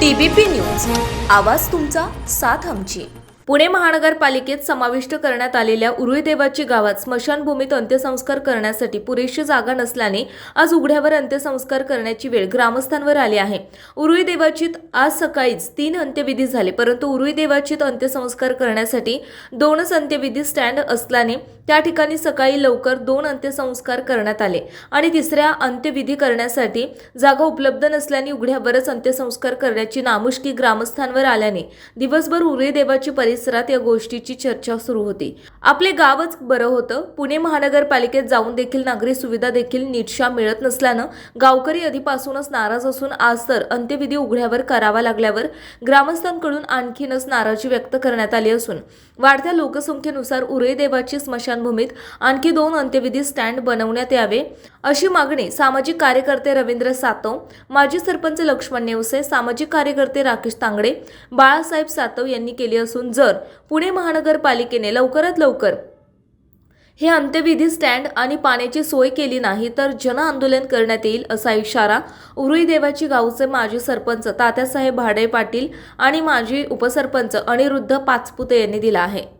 TBP news. आवाज तुमचा साथ आमची. पुणे महानगरपालिकेत समाविष्ट करण्यात आलेल्या उरुईदेवाची गावात स्मशानभूमीत अंत्यसंस्कार करण्यासाठी पुरेशी जागा नसल्याने आज उघड्यावर अंत्यसंस्कार करण्याची वेळ ग्रामस्थांवर आली आहे. उरुळीदेवाचीत आज सकाळीच तीन अंत्यविधी झाले परंतु उरुळीदेवाचीत अंत्यसंस्कार करण्यासाठी दोनच अंत्यविधी स्टँड असल्याने त्या ठिकाणी सकाळी लवकर दोन अंत्यसंस्कार करण्यात आले आणि तिसऱ्या अंत्यविधी करण्यासाठी जागा उपलब्ध नसल्याने उघड्यावरच अंत्यसंस्कार करण्याची नामुष्की ग्रामस्थांवर आल्याने दिवसभर उरुळी देवाची परिसरात या गोष्टीची चर्चा सुरू होती. आपले गावच बरं होतं. पुणे महानगरपालिकेत जाऊन देखील नागरी सुविधा देखील नीटशा मिळत नसल्यानं गावकरी आधीपासूनच नाराज असून आज तर अंत्यविधी उघड्यावर करावा लागल्यावर ग्रामस्थांकडून आणखीनच नाराजी व्यक्त करण्यात आली असून वाढत्या लोकसंख्येनुसार उरुळी देवाची स्मशानभूमीत आणखी दोन अंत्यविधी स्टँड बनवण्यात यावे. अशी मागणी सामाजिक कार्यकर्ते रवींद्र सातव माजी सरपंच लक्ष्मण नेवसे सामाजिक कार्यकर्ते राकेश तांगडे बाळासाहेब सातव यांनी केली असून जर पुणे महानगरपालिकेने लवकरात लवकर हे अंत्यविधी स्टँड आणि पाण्याची सोय केली नाही तर जन आंदोलन करण्यात येईल असा इशारा उरुई देवाची गावचे माजी सरपंच तात्यासाहेब भाडे पाटील आणि माजी उपसरपंच अनिरुद्ध पाचपुते यांनी दिला आहे.